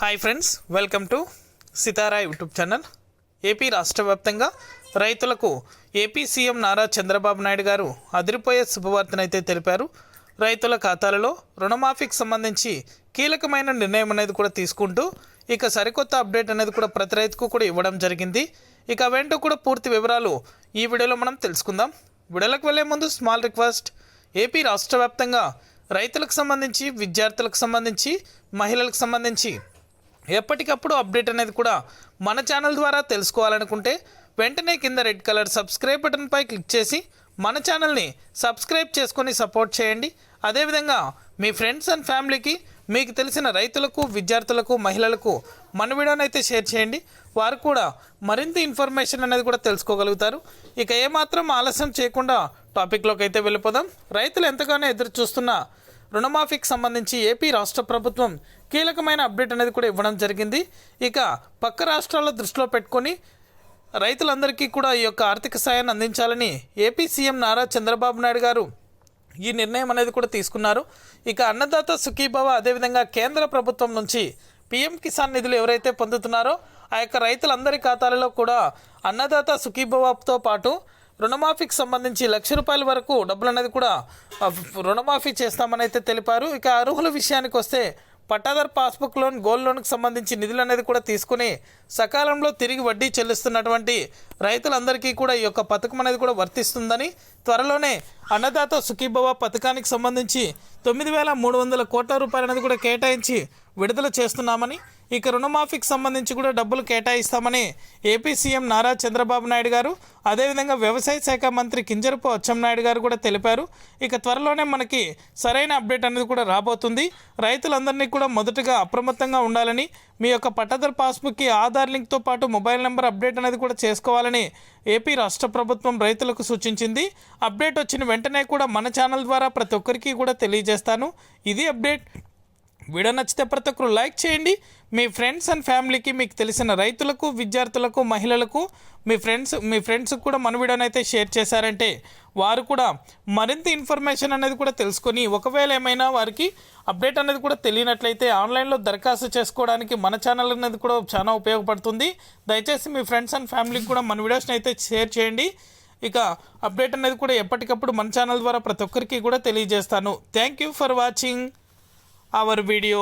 Hi friends welcome to Sitara YouTube channel AP రాష్ట్ర వ్యాప్తంగా రైతులకు ఏపీ సీఎం నారా చంద్రబాబు నాయుడు గారు అదిరిపోయే శుభవార్తనైతే తెలిపారు. రైతుల ఖాతాలలో రుణమాఫీకి సంబంధించి కీలకమైన నిర్ణయం అనేది కూడా తీసుకుంటూ ఇక సరికొత్త అప్డేట్ అనేది కూడా ప్రతి రైతుకు కూడా ఇవ్వడం జరిగింది. ఇక వెంట కూడా పూర్తి వివరాలు ఈ వీడియోలో మనం తెలుసుకుందాం. వీడియోలకు వెళ్ళే ముందు స్మాల్ రిక్వెస్ట్ ఏపీ రాష్ట్ర వ్యాప్తంగా రైతులకు సంబంధించి విద్యార్థులకు సంబంధించి మహిళలకు సంబంధించి ఎప్పటికప్పుడు అప్డేట్ అనేది కూడా మన ఛానల్ ద్వారా తెలుసుకోవాలనుకుంటే వెంటనే కింద రెడ్ కలర్ సబ్స్క్రైబ్ బటన్పై క్లిక్ చేసి మన ఛానల్ని సబ్స్క్రైబ్ చేసుకొని సపోర్ట్ చేయండి. అదేవిధంగా మీ ఫ్రెండ్స్ అండ్ ఫ్యామిలీకి మీకు తెలిసిన రైతులకు విద్యార్థులకు మహిళలకు మన వీడియోని అయితే షేర్ చేయండి. వారు కూడా మరింత ఇన్ఫర్మేషన్ అనేది కూడా తెలుసుకోగలుగుతారు. ఇక ఏమాత్రం ఆలస్యం చేయకుండా టాపిక్లోకి అయితే వెళ్ళిపోదాం. రైతులు ఎంతగానో ఎదురు చూస్తున్న రుణమాఫీకి సంబంధించి ఏపీ రాష్ట్ర ప్రభుత్వం కీలకమైన అప్డేట్ అనేది కూడా ఇవ్వడం జరిగింది. ఇక పక్క రాష్ట్రాల దృష్టిలో పెట్టుకొని రైతులందరికీ కూడా ఈ యొక్క ఆర్థిక సాయాన్ని అందించాలని ఏపీ సీఎం నారా చంద్రబాబు నాయుడు గారు ఈ నిర్ణయం అనేది కూడా తీసుకున్నారు. ఇక అన్నదాత సుఖీభవ అదేవిధంగా కేంద్ర ప్రభుత్వం నుంచి పీఎం కిసాన్ నిధులు ఎవరైతే పొందుతున్నారో ఆ యొక్క రైతులందరి ఖాతాలలో కూడా అన్నదాత సుఖీభవతో పాటు రుణమాఫీకి సంబంధించి లక్ష రూపాయల వరకు డబ్బులు అనేది కూడా రుణమాఫీ చేస్తామని అయితే తెలిపారు. ఇక అర్హుల విషయానికి వస్తే పట్టాదార్ పాస్బుక్ లోన్ గోల్డ్ లోన్కి సంబంధించి నిధులు అనేది కూడా తీసుకుని సకాలంలో తిరిగి వడ్డీ చెల్లిస్తున్నటువంటి రైతులందరికీ కూడా ఈ యొక్క పథకం అనేది కూడా వర్తిస్తుందని త్వరలోనే అన్నదాత సుఖీభవ పథకానికి సంబంధించి తొమ్మిది వేల మూడు వందల కోట్ల రూపాయలు అనేది కూడా కేటాయించి విడుదల చేస్తున్నామని ఇక రుణమాఫీకి సంబంధించి కూడా డబ్బులు కేటాయిస్తామని ఏపీ సీఎం నారా చంద్రబాబు నాయుడు గారు అదేవిధంగా వ్యవసాయ శాఖ మంత్రి కింజరపు అచ్చెన్నాయుడు గారు కూడా తెలిపారు. ఇక త్వరలోనే మనకి సరైన అప్డేట్ అనేది కూడా రాబోతుంది. రైతులందరినీ కూడా మొదటగా అప్రమత్తంగా ఉండాలని మీ యొక్క పట్టాదారు పాస్బుక్కి ఆధార్ లింక్తో పాటు మొబైల్ నెంబర్ అప్డేట్ అనేది కూడా చేసుకోవాలని ఏపీ రాష్ట్ర ప్రభుత్వం రైతులకు సూచించింది. అప్డేట్ వచ్చిన వెంటనే కూడా మన ఛానల్ ద్వారా ప్రతి ఒక్కరికి కూడా తెలియజేస్తాను. ఇది అప్డేట్. వీడియో నచ్చితే ప్రతి ఒక్కరు లైక్ చేయండి. మీ ఫ్రెండ్స్ అండ్ ఫ్యామిలీకి మీకు తెలిసిన రైతులకు విద్యార్థులకు మహిళలకు మీ ఫ్రెండ్స్ మీ ఫ్రెండ్స్కి కూడా మన వీడియోని అయితే షేర్ చేశారంటే వారు కూడా మరింత ఇన్ఫర్మేషన్ అనేది కూడా తెలుసుకొని ఒకవేళ ఏమైనా వారికి అప్డేట్ అనేది కూడా తెలియనట్లయితే ఆన్లైన్లో దరఖాస్తు చేసుకోవడానికి మన ఛానల్ అనేది కూడా చాలా ఉపయోగపడుతుంది. దయచేసి మీ ఫ్రెండ్స్ అండ్ ఫ్యామిలీకి కూడా మన వీడియోస్ని అయితే షేర్ చేయండి. ఇక అప్డేట్ అనేది కూడా ఎప్పటికప్పుడు మన ఛానల్ ద్వారా ప్రతి ఒక్కరికి కూడా తెలియజేస్తాను. Thank you for watching. Our video